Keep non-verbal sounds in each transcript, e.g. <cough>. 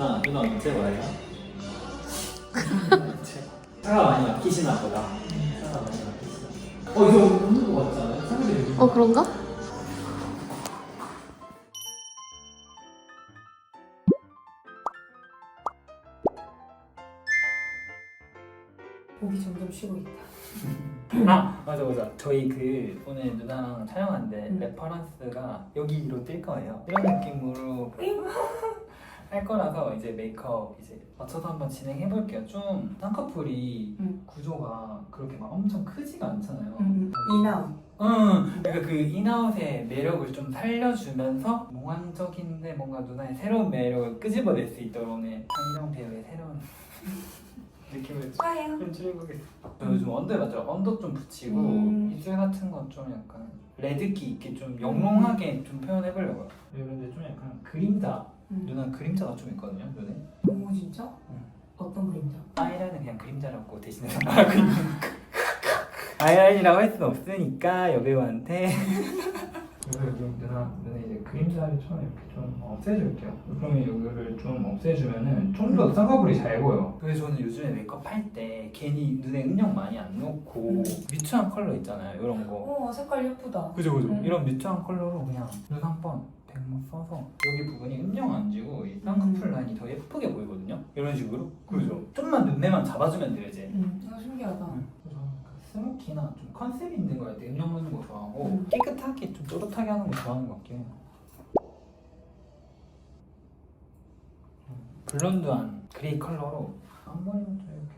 누나 누나 언제 와요? 차가 많이 막히시나 보다. 차가 많이 막히시나. 어 이거 없는 거 같지 않아요? 사람들이 어 그런가? 목이 점점 쉬고 있다. 아 맞아 맞아 저희 그 오늘 누나랑 촬영한데 음. 레퍼런스가 여기로 뜰 거예요 이런 느낌으로 할 거라서 이제 메이크업 이제 맞춰서 한번 진행해 볼게요 좀 쌍꺼풀이 음. 구조가 그렇게 막 엄청 크지가 않잖아요 음, 이나우. 응 그러니까 그 인아웃의 매력을 좀 살려주면서 몽환적인데 뭔가 누나의 새로운 매력을 끄집어낼 수 있도록 오늘 장희정 배우의 새로운 <laughs> 느낌을 좀 좋아요. 연출해보겠습니다. 저 요즘 언더에 맞죠? 언더 좀 붙이고 음. 입술 같은 건 좀 약간 레드기 있게 좀 영롱하게 좀 표현해보려고요. 이런데 좀 약간 그림자 음. 누나 그림자가 좀 있거든요 눈에. 오 진짜? 응. 어떤 그림자? 아이라인은 그냥 그림자라고 대신에 생각하고 <laughs> 있는 아이라인이라고 할 수는 없으니까 여배우한테 여기 여기 누나 누나 이제 그림자를 좀 이렇게 좀 없애줄게요. 그러면 여기를 좀 없애주면은 좀 더 쌍꺼풀이 잘 보여. 그래서 저는 요즘에 메이크업 할 때 괜히 눈에 음영 많이 안 넣고 음. 뮤트한 컬러 있잖아요. 이런 거. 오 색깔 예쁘다. 그죠 그죠. 음. 이런 뮤트한 컬러로 그냥 눈 한번 백모 써서 여기 부분이 음영 안 지고 이 쌍꺼풀 음. 라인이 더 예쁘게 보이거든요. 이런 식으로. 그죠. 좀만 눈매만 잡아주면 돼요 이제. 음, 이거 신기하다. 그래서 그 스모키나 좀 컨셉 있는 거 할 때 음영 넣는 거 좋아하고 음. 깨끗하게 좀 또렷하게 하는 거 좋아하는 것 같긴 해요. 음, 블론드한 그레이 컬러로 앞머리만 좀 이렇게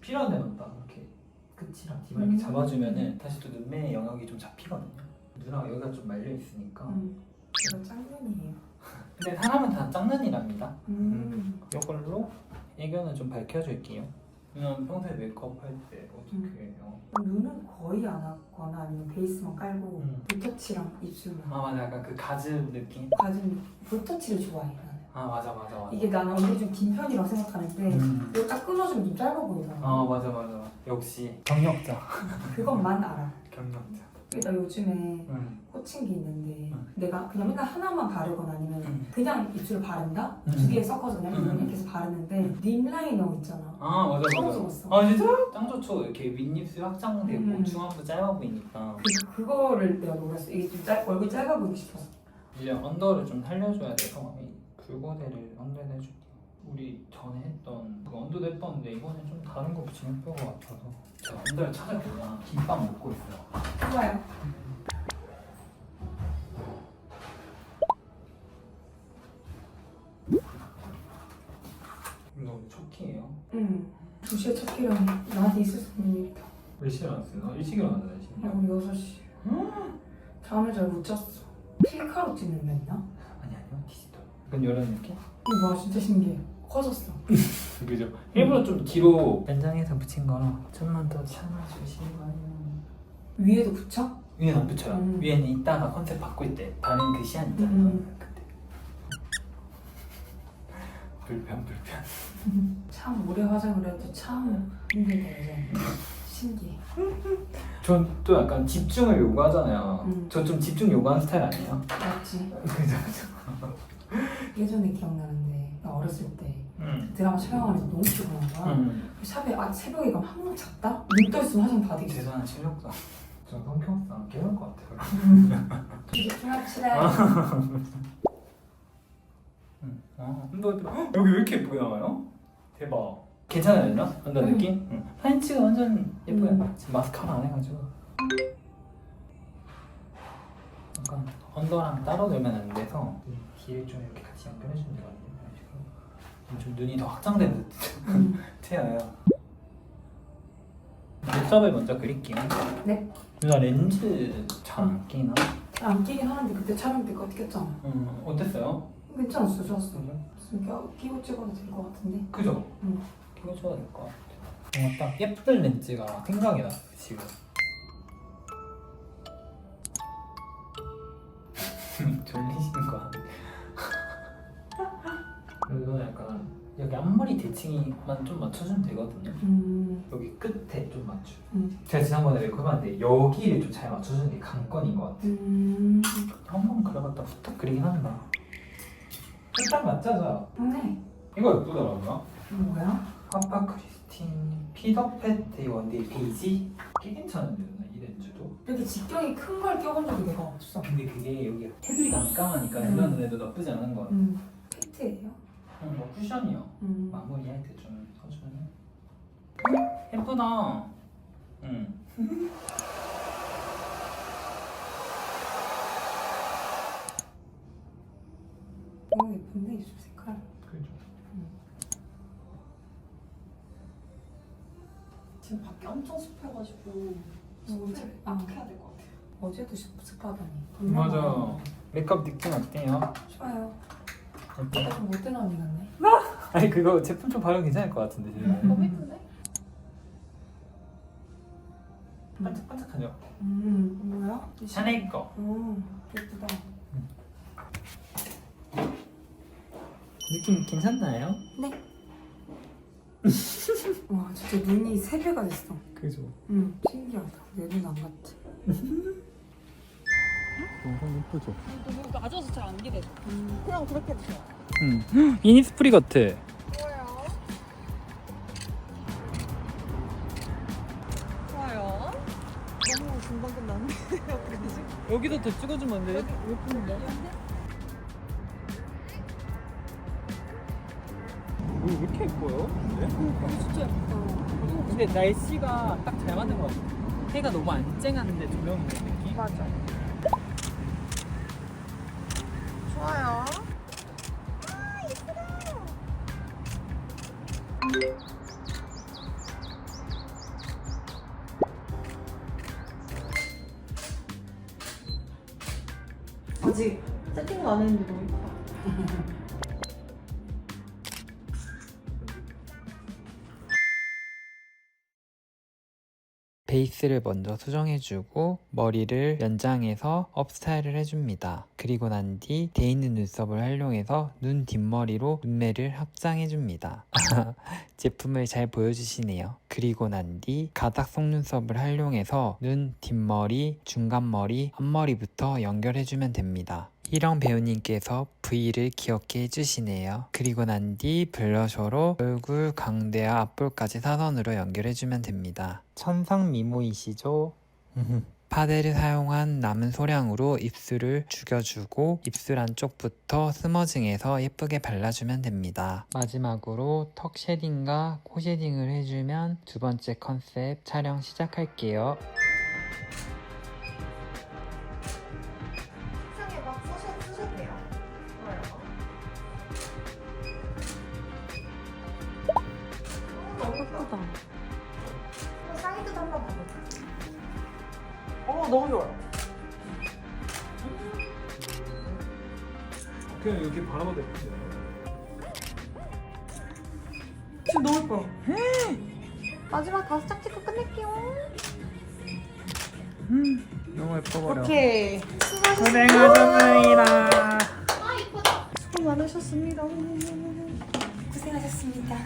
필요한 데만 딱 이렇게 끝이랑 뒤만 이렇게 음. 잡아주면은 다시 또 눈매의 영역이 좀 잡히거든요. 누나가 여기가 좀 말려 있으니까. 음. 이거 짱눈이에요. 근데 사람은 다 짝눈이랍니다. 음. 이걸로 애견을 좀 밝혀줄게요. 누나는 평소에 메이크업 할 때 어떻게 해요? 눈은 거의 안 하거나 아니면 베이스만 깔고 음. 볼터치랑 입술만. 아 맞아 약간 그 가즙 느낌? 가진 볼터치를 좋아해 나는. 아 맞아 맞아 맞아. 이게 나는 얼굴이 좀 긴 편이라고 생각하는데 음. 이거 딱 끊어주면 좀 짧아 보이잖아. 아 맞아 맞아 역시 경력자 그것만 알아. 경력자 나 요즘에 응. 꽂힌 게 있는데 응. 내가 그냥 맨날 하나만 바르거나 아니면 응. 그냥 입술 바른다? 응. 두개 섞어서 그냥 응. 이렇게 해서 바르는데 립 라이너 있잖아. 아 맞아 처음 맞아 써봤어. 아 진짜? 짱 좋죠 이렇게 윗입술 확장되고 음. 중앙도 짧아 보이니까 그, 그거를 내가 노렸어. 이게 좀 짧, 얼굴 짧아 보이고 싶어서. 이제 언더를 좀 살려줘야 돼서 이 붉어대를 언더에 해줄게요 우리 전에 했던 그 언더도 했었는데 이번엔 좀 다른 거 붙이면 예쁠 것 같아서 제가 언더를 찾아보면 김밥 먹고 있어요 좋아요. 이거 오늘 첫 키예요 응. 2시에 첫 끼랑 나한테 있을 수 있는 일이다. 몇 시에 일어났어요? 너 일찍 일어났나 일찍? 야, 우리 6시. 잠을 잘 못 잤어. 필카로 찍는 거 있나? 아니 아니요 디지털 약간 이런 느낌? 와 진짜 신기해. 커졌어. <laughs> 그죠? 일부러 좀 뒤로 연장해서 붙인 거라 좀만 더 참아주시면 위에도 붙여? 위에는 안 붙여요 음. 위에는 이따가 컨셉 바꿀 때 다른 그 시안 있잖아요 음. 그때 불편 불편 <laughs> 참 오래 화장을 해도 참 힘들다 이제. 신기해. 전 또 약간 집중을 요구하잖아요 음. 저 좀 집중 요구하는 스타일 아니에요? 맞지? <laughs> 그죠 그죠 예전에 기억나는데 나 어렸을 때 음. 드라마 촬영하면서 너무 피곤한 거야. 음. 샵에 아, 새벽에 가면 항상 잤다? 눈 떠 있으면 화장 다 되겠어. 죄송한 실력상 저 성격상 개울 것 같아요 이제 중합시다. 응. 아, 헉, 여기 왜 이렇게 예쁘게 나와요? 대박. 괜찮아요, 누나? 완전 응. 느낌? 응. 찍어 완전 예뻐요. 음. 지금 마스카라 안 해가지고. 약간 언더랑 따로 들면 안 돼서 뒤에 좀 이렇게 같이 연결해주면. 이런 식으로. 좀 눈이 더 확장된 듯 음. 튀어요. <laughs> 눈썹을 먼저 그릴게요. 네. 누나 렌즈 잘 안 끼나? 안 끼긴 하는데 그때 촬영 때 그거 꼈잖아. 음, 어땠어요? 괜찮았어, 좋았어. 지금 껴, 끼고 찍어도 될 것 같은데. 그죠? 응. 끼고 줘야 될것 같아. 뭔가 딱 예쁜 렌즈가 생각이 나 지금. <laughs> 졸리시는 거 같아. <laughs> 그리고 약간 여기 앞머리 대칭만 좀 맞춰주면 되거든요. 음. 여기 끝에 좀 맞추. 음. 제가 지난번에 메이크업 했는데 여기를 좀 잘 맞춰주는 게 관건인 것 같아. 음. 한번 그려봤다 후딱 그리긴 한다. 살짝 맞자자. 네. 이거 예쁘더라고요. 뭐야? 파파 크리스틴 피더패트 원데이 베이지 꽤 괜찮은데 이 렌즈도 이렇게 직경이 큰 걸 껴본 적이 내가 없어. 근데 그게 여기 테두리가 안 까마니까 음. 누나 눈에도 나쁘지 않은 거 같아 음. 피트예요? 음, 뭐 쿠션이요 음. 마무리할 때좀 음, 예쁘다 응 <laughs> 너무 예쁜데 입술 색깔. 그죠 지금 밖에 엄청 습해가지고 너무 잘- 악 해야 될 것 같아요. 어제도 습습하다니. 맞아 메이크업 느낌 어때요? 좋아요. 내가 좀 못된 언니 같네. <laughs> 아니 그거 제품 좀 바르면 괜찮을 것 같은데 지금 너무 예쁜데? 반짝반짝하죠? 음. 뭐야? 샤넬 거 음. 예쁘다. 느낌 괜찮나요? <laughs> 와 진짜 눈이 세 배가 됐어. 그죠 음. 신기하다. 내 눈 안 같지. <laughs> 너무 예쁘죠? 너무 낮아서 잘 안 기대. 음. 그냥 그렇게 해주세요. 응 <gasps> 이니스프리 같아 좋아요. 좋아요. 너무 금방 끝났는데 어떡하지? <laughs> 여기도 더 찍어주면 안 돼? 예쁜데? 왜 이렇게 예뻐요? 근데? 진짜 예쁘다. 근데 날씨가 딱 잘 맞는 것 같아 해가 너무 안 쨍한데 조명 있는 느낌? 맞아. 아직 세팅도 안 했는데 너무 예쁘 <laughs> 베이스를 먼저 수정해주고 머리를 연장해서 업스타일을 해줍니다. 그리고 난 뒤 돼 있는 눈썹을 활용해서 눈 뒷머리로 눈매를 합장해줍니다. <laughs> 제품을 잘 보여주시네요. 그리고 난 뒤 가닥 속눈썹을 활용해서 눈 뒷머리, 중간머리, 앞머리부터 연결해주면 됩니다. 희령 배우님께서 V를 기억해 해주시네요. 그리고 난 뒤 블러셔로 얼굴 강대와 앞볼까지 사선으로 연결해주면 됩니다. 천상 미모이시죠? <laughs> 파데를 사용한 남은 소량으로 입술을 죽여주고 입술 안쪽부터 스머징해서 예쁘게 발라주면 됩니다. 마지막으로 턱 쉐딩과 코 쉐딩을 해주면 두 번째 컨셉 촬영 시작할게요. 어, 너무 좋아요. 그냥 여기 바라봐도 예쁘지 지금 너무 예뻐요. 마지막 다섯 장 찍고 끝낼게요. 너무 예뻐버려 오케이. 고생하셨습니다 수고 많으셨습니다. 고생하셨습니다.